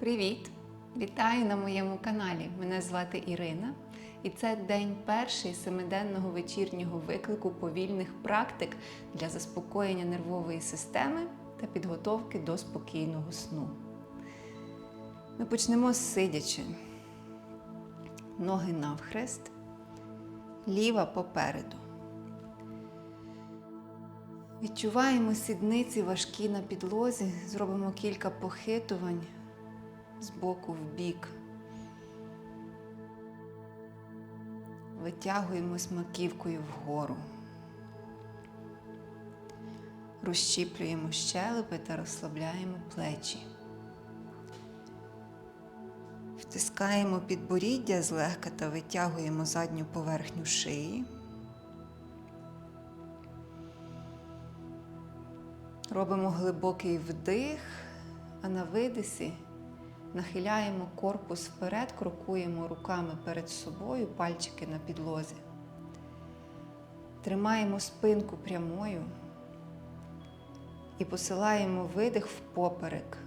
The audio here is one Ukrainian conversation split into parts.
Привіт! Вітаю на моєму каналі. Мене звати Ірина, і це день перший семиденного вечірнього виклику повільних практик для заспокоєння нервової системи та підготовки до спокійного сну. Ми почнемо з сидячи. Ноги навхрест, ліва попереду. Відчуваємо сідниці важкі на підлозі, зробимо кілька похитувань з боку в бік. Витягуємось маківкою вгору. Розщіплюємо щелепи та розслабляємо плечі. Втискаємо підборіддя злегка та витягуємо задню поверхню шиї. Робимо глибокий вдих, а на видисі нахиляємо корпус вперед, крокуємо руками перед собою, пальчики на підлозі. Тримаємо спинку прямою і посилаємо видих впоперек.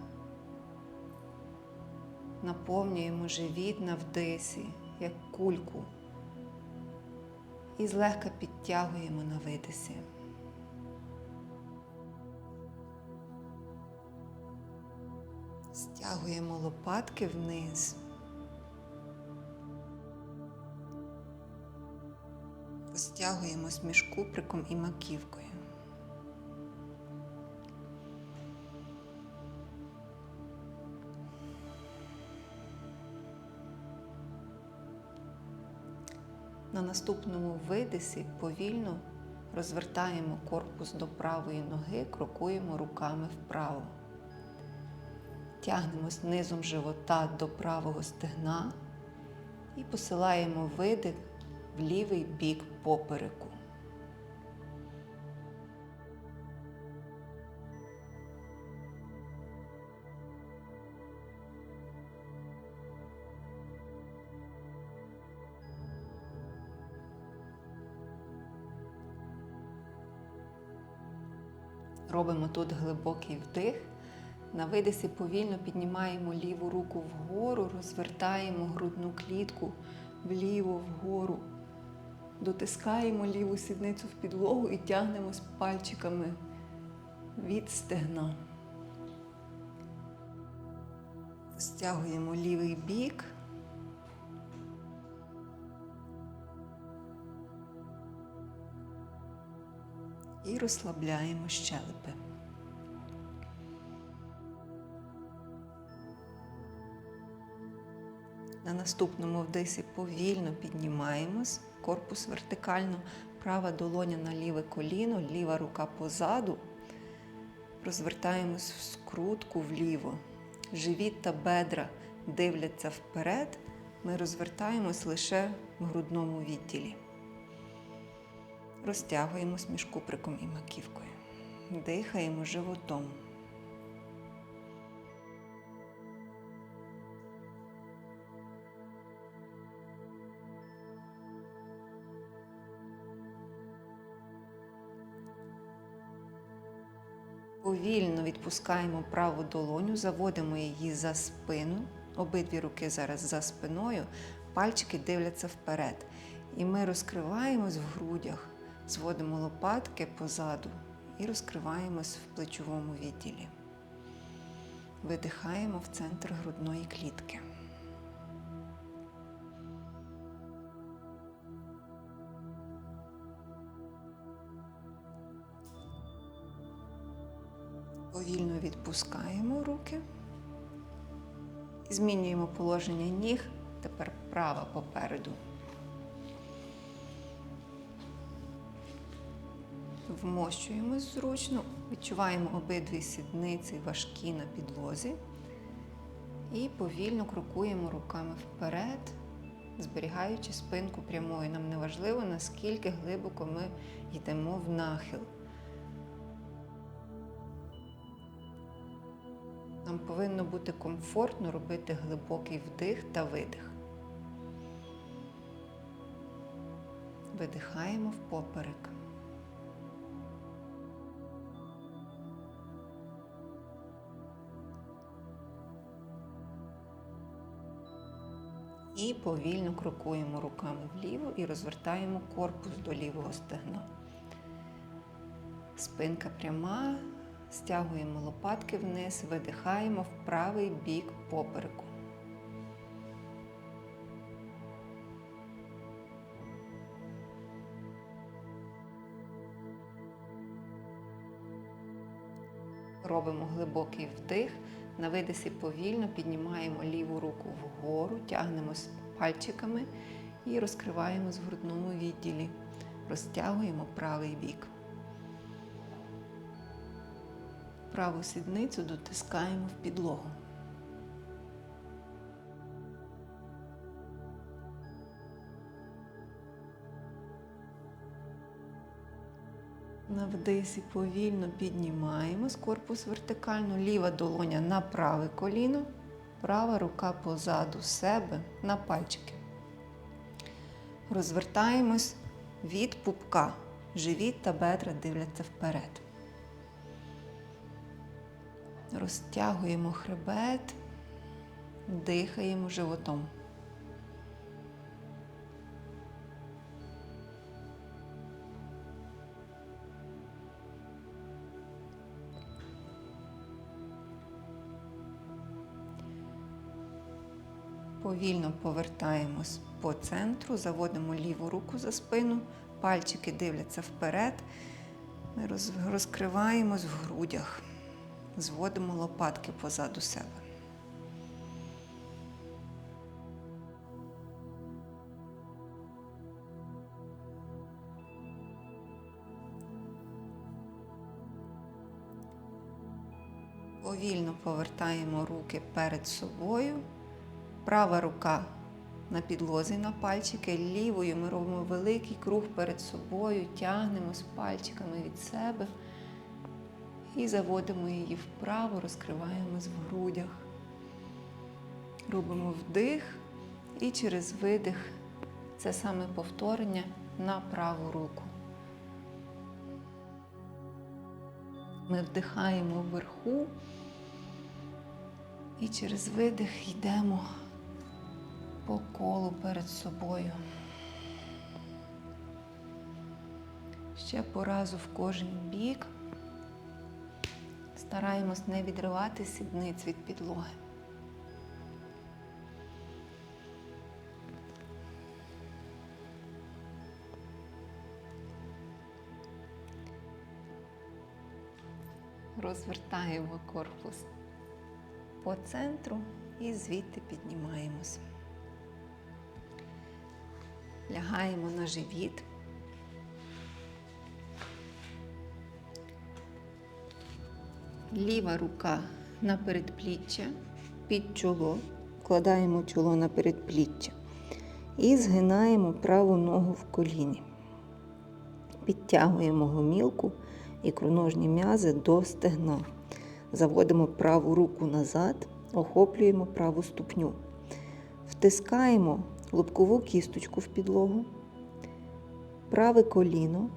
Наповнюємо живіт на вдисі, як кульку, і злегка підтягуємо на видисі. Стягуємо лопатки вниз. Розтягуємось між куприком і маківкою. На наступному видисі повільно розвертаємо корпус до правої ноги, крокуємо руками вправо. Тягнемось низом живота до правого стегна і посилаємо видих в лівий бік попереку. Робимо тут глибокий вдих. На видисі повільно піднімаємо ліву руку вгору, розвертаємо грудну клітку вліво вгору. Дотискаємо ліву сідницю в підлогу і тягнемось пальчиками від стегна. Стягуємо лівий бік. І розслабляємо щелепи. На наступному вдисі повільно піднімаємось, корпус вертикально, права долоня на ліве коліно, ліва рука позаду. Розвертаємось в скрутку вліво. Живіт та бедра дивляться вперед. Ми розвертаємось лише в грудному відділі. Розтягуємось між куприком і маківкою. Дихаємо животом. Повільно відпускаємо праву долоню, заводимо її за спину. Обидві руки зараз за спиною, пальчики дивляться вперед. І ми розкриваємось в грудях, зводимо лопатки позаду і розкриваємось в плечовому відділі. Видихаємо в центр грудної клітки. Відпускаємо руки. Змінюємо положення ніг. Тепер права попереду. Вмощуємось зручно, відчуваємо обидві сідниці важкі на підлозі. І повільно крокуємо руками вперед, зберігаючи спинку прямою. Нам не важливо, наскільки глибоко ми йдемо в нахил. Нам повинно бути комфортно робити глибокий вдих та видих. Видихаємо впоперек. І повільно крокуємо руками вліво і розвертаємо корпус до лівого стегна. Спинка пряма, стягуємо лопатки вниз, видихаємо в правий бік попереку. Робимо глибокий вдих. На видисі повільно піднімаємо ліву руку вгору, тягнемось пальчиками і розкриваємось в грудному відділі. Розтягуємо правий бік. Праву сідницю дотискаємо в підлогу. На вдисі повільно піднімаємось корпус вертикально, ліва долоня на праве коліно, права рука позаду себе на пальчики. Розвертаємось від пупка. Живіт та бедра дивляться вперед. Розтягуємо хребет, дихаємо животом. Повільно повертаємось по центру, заводимо ліву руку за спину, пальчики дивляться вперед. Ми розкриваємось в грудях, зводимо лопатки позаду себе. Повільно повертаємо руки перед собою. Права рука на підлозі на пальчики, лівою ми робимо великий круг перед собою, тягнемось пальчиками від себе і заводимо її вправо, розкриваємось в грудях. Робимо вдих і через видих це саме повторення на праву руку. Ми вдихаємо вверху і через видих йдемо по колу перед собою. Ще по разу в кожен бік. Стараємось не відривати сідниць від підлоги. Розвертаємо корпус по центру і звідти піднімаємось. Лягаємо на живіт. Ліва рука на передпліччя, під чоло. Вкладаємо чоло на передпліччя і згинаємо праву ногу в коліні. Підтягуємо гомілку і кроножні м'язи до стегна. Заводимо праву руку назад, охоплюємо праву ступню. Втискаємо лобкову кісточку в підлогу, праве коліно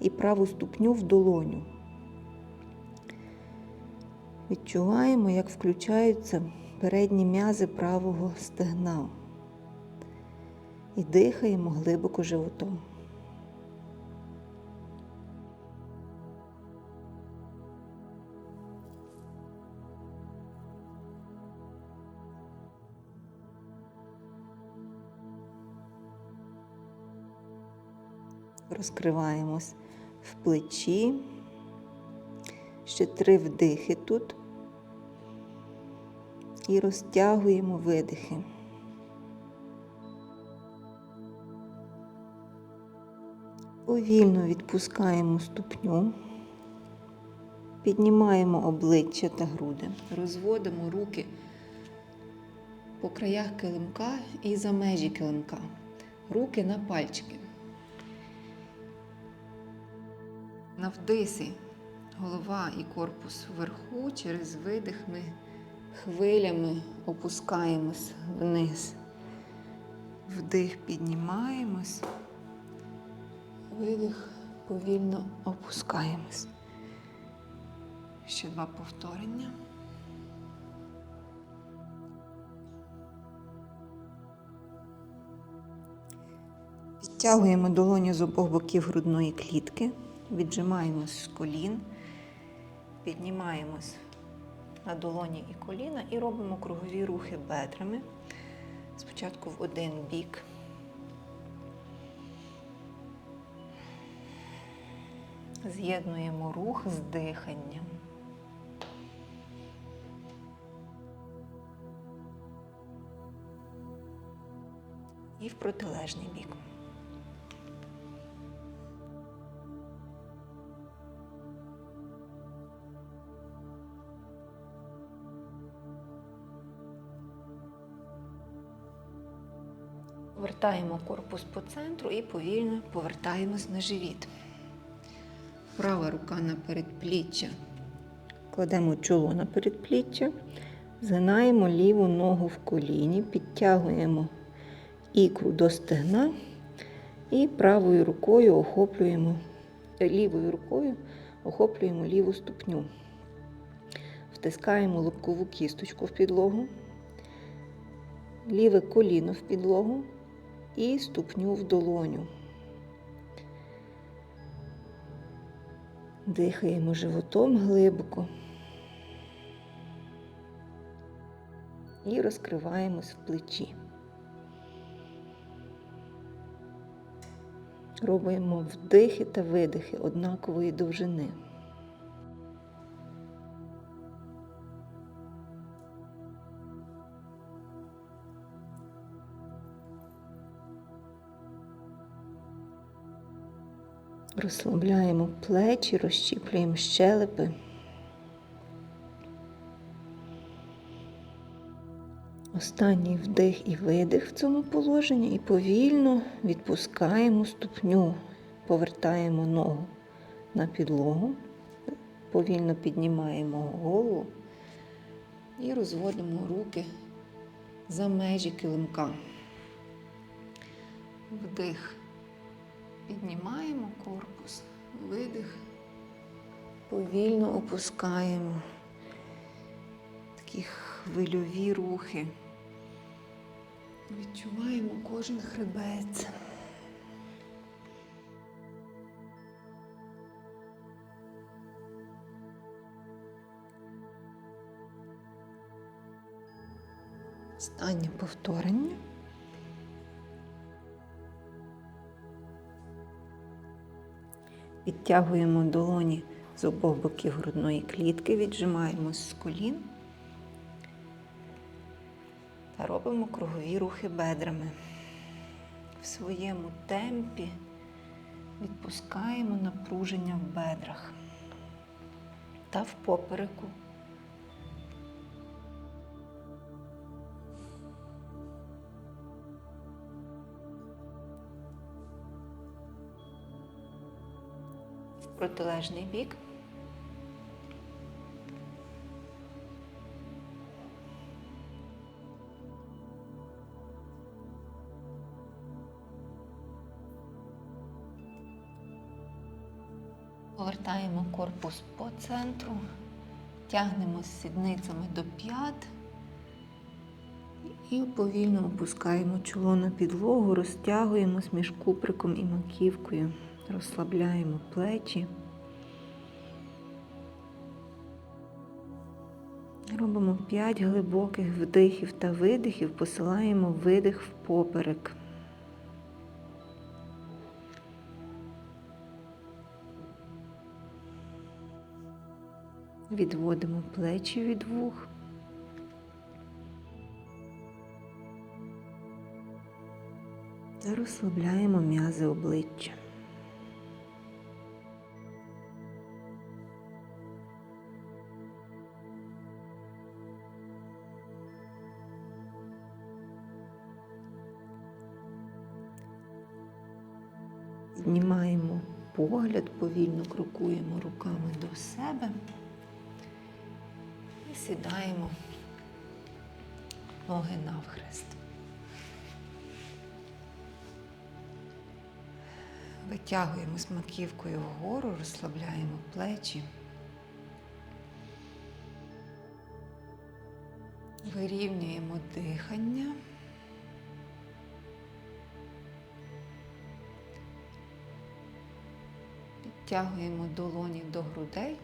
і праву ступню в долоню. Відчуваємо, як включаються передні м'язи правого стегна. І дихаємо глибоко животом. Розкриваємось в плечі. Ще три вдихи тут. І розтягуємо видихи. Повільно відпускаємо ступню, піднімаємо обличчя та груди, розводимо руки по краях килимка і за межі килимка. Руки на пальчики. На вдисі голова і корпус вверху, через видих ми хвилями опускаємось вниз. Вдих піднімаємось, видих повільно опускаємось. Ще два повторення. Підтягуємо долоні з обох боків грудної клітки, віджимаємось з колін, піднімаємось на долоні і коліна і робимо кругові рухи бедрами. Спочатку в один бік. З'єднуємо рух з диханням. І в протилежний бік. Вертаємо корпус по центру і повільно повертаємось на живіт. Права рука на передпліччя. Кладемо чоло на передпліччя, згинаємо ліву ногу в коліні, підтягуємо ікру до стегна і правою рукою охоплюємо, е, лівою рукою охоплюємо ліву ступню. Втискаємо лобкову кісточку в підлогу, ліве коліно в підлогу і ступню в долоню. Дихаємо животом глибоко і розкриваємось в плечі. Робимо вдихи та видихи однакової довжини. Розслабляємо плечі, розщіплюємо щелепи. Останній вдих і видих в цьому положенні і повільно відпускаємо ступню, повертаємо ногу на підлогу, повільно піднімаємо голову і розводимо руки за межі килимка. Вдих. Піднімаємо корпус, видих, повільно опускаємо такі хвильові рухи. Відчуваємо кожен хребець. Останнє повторення. Підтягуємо долоні з обох боків грудної клітки, віджимаємось з колін та робимо кругові рухи бедрами. В своєму темпі відпускаємо напруження в бедрах та в попереку. Протилежний бік. Повертаємо корпус по центру, тягнемо сідницями до п'ят і повільно опускаємо чоло на підлогу, розтягуємось між куприком і маківкою. Розслабляємо плечі. Робимо 5 глибоких вдихів та видихів, посилаємо видих в поперек. Відводимо плечі від вух. Та розслабляємо м'язи обличчя. Знімаємо погляд, повільно крокуємо руками до себе і сідаємо ноги навхрест. Витягуємо з маківкою вгору, розслабляємо плечі. Вирівнюємо дихання. Підтягуємо долоні до грудей.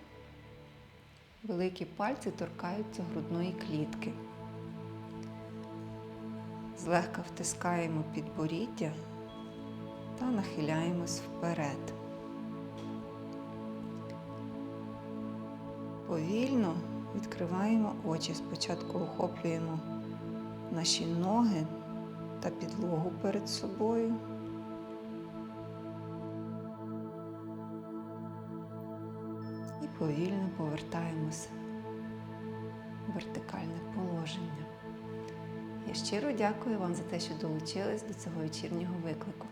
Великі пальці торкаються грудної клітки. Злегка втискаємо підборіддя та нахиляємось вперед. Повільно відкриваємо очі. Спочатку охоплюємо наші ноги та підлогу перед собою. Повільно повертаємося в вертикальне положення. Я щиро дякую вам за те, що долучились до цього вечірнього виклику.